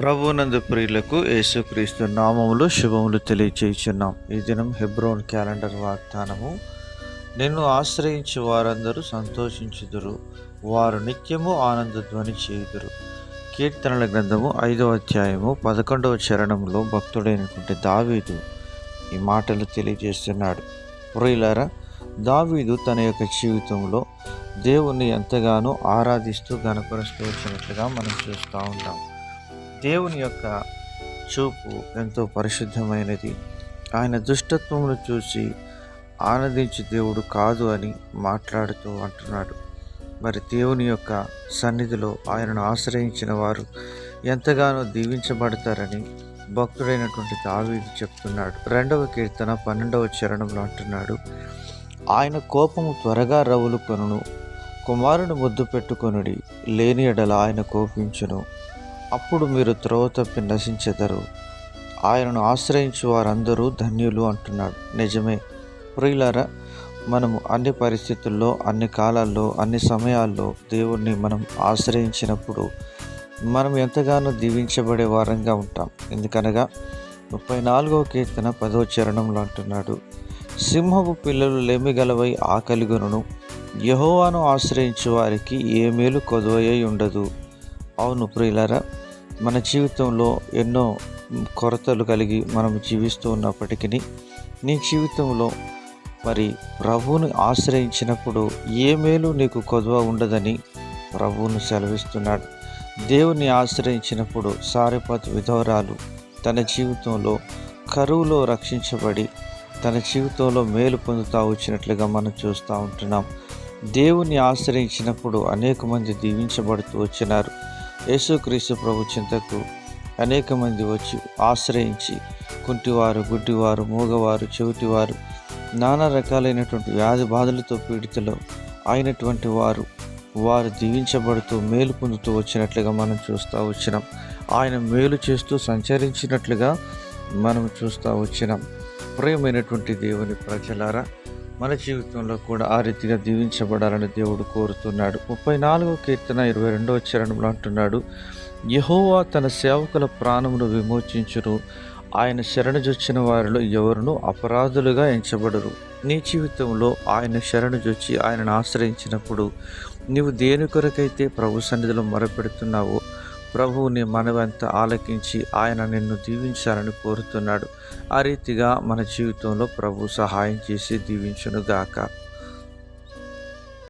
ప్రభునందు ప్రియులకు యేసుక్రీస్తు నామములు శుభములు తెలియచేయుచున్నాం. ఈ దినం హెబ్రోన్ క్యాలెండర్ వాగ్దానము. నిన్ను ఆశ్రయించి వారందరూ సంతోషించుదురు. వారు నిత్యము ఆనంద ధ్వని చేయుదురు. కీర్తనల గ్రంథము ఐదవ అధ్యాయము పదకొండవ చరణంలో భక్తుడైనటువంటి దావీదు ఈ మాటలు తెలియజేస్తున్నాడు. ప్రియులారా దావీదు తన యొక్క జీవితంలో దేవుణ్ణి ఎంతగానో ఆరాధిస్తూ గణపరుస్తూ వచ్చినట్లుగా మనం చూస్తూ ఉంటాం దేవుని యొక్క చూపు ఎంతో పరిశుద్ధమైనది. ఆయన దుష్టత్వమును చూసి ఆనందించి దేవుడు కాదు అని మాట్లాడుతూ అంటున్నాడు. మరి దేవుని యొక్క సన్నిధిలో ఆయనను ఆశ్రయించిన వారు ఎంతగానో దీవించబడతారని భక్తుడైనటువంటి దావీది చెప్తున్నాడు. రెండవ కీర్తన పన్నెండవ చరణంలో అంటున్నాడు ఆయన కోపము త్వరగా రవులు కొనును కుమారుని ముద్దు పెట్టుకొనుడి లేని ఎడల ఆయన కోపించును. అప్పుడు మీరు త్రోవ తప్పి నశించెదరు. ఆయనను ఆశ్రయించు వారందరూ ధన్యులు అంటున్నాడు. నిజమే. ప్రియులారా మనము అన్ని పరిస్థితుల్లో అన్ని కాలాల్లో అన్ని సమయాల్లో దేవుణ్ణి మనం ఆశ్రయించినప్పుడు మనం ఎంతగానో దీవించబడే వారంగా ఉంటాం. ఎందుకనగా ముప్పై నాలుగవ కీర్తన పదో చరణంలో అంటున్నాడు సింహపు పిల్లలు లేమిగలవై ఆకలిగొనును. యహోవాను ఆశ్రయించు వారికి ఏ మేలు కొదువయ్యి ఉండదు. అవును ప్రియులరా మన జీవితంలో ఎన్నో కొరతలు కలిగి మనం జీవిస్తూ ఉన్నప్పటికీ నీ జీవితంలో మరి ప్రభువుని ఆశ్రయించినప్పుడు ఏ మేలు నీకు కొదువ ఉండదని ప్రభువును సెలవిస్తున్నాడు. దేవుని ఆశ్రయించినప్పుడు సారిపత్ విధవరాలు తన జీవితంలో కరువులో రక్షించబడి తన జీవితంలో మేలు పొందుతూ వచ్చినట్లుగా మనం చూస్తూ ఉంటున్నాం. దేవుని ఆశ్రయించినప్పుడు అనేక మంది దీవించబడుతూ వచ్చినారు. యేసుక్రీస్తు ప్రభు చింతకు అనేక మంది వచ్చి ఆశ్రయించి కుంటివారు గుడ్డివారు మూగవారు చెవిటివారు నానా రకాలైనటువంటి వ్యాధి బాధలతో పీడితలో అయినటువంటి వారు వారు దీవించబడుతూ మేలు పొందుతూ వచ్చినట్లుగా మనం చూస్తూ వచ్చినాం. ఆయన మేలు చేస్తూ సంచరించినట్లుగా మనం చూస్తూ వచ్చినాం. ప్రియమైనటువంటి దేవుని ప్రజలారా మన జీవితంలో కూడా ఆ రీతిగా దీవించబడాలని దేవుడు కోరుతున్నాడు. ముప్పై నాలుగో కీర్తన ఇరవై రెండవ చరణంలో అంటున్నాడు యహోవా తన సేవకుల ప్రాణమును విమోచించును. ఆయన శరణజొచ్చిన వారిలో ఎవరునూ అపరాధులుగా ఎంచబడరు. నీ జీవితంలో ఆయన శరణజొచ్చి ఆయనను ఆశ్రయించినప్పుడు నీవు దేని కొరకైతే ప్రభు సన్నిధిలో మొరపెడుతున్నావో ప్రభువు నీ మనవంత ఆలకించి ఆయన నిన్ను దీవించాలని కోరుతున్నాడు. ఆ రీతిగా మన జీవితంలో ప్రభు సహాయం చేసి దీవించునుగాక.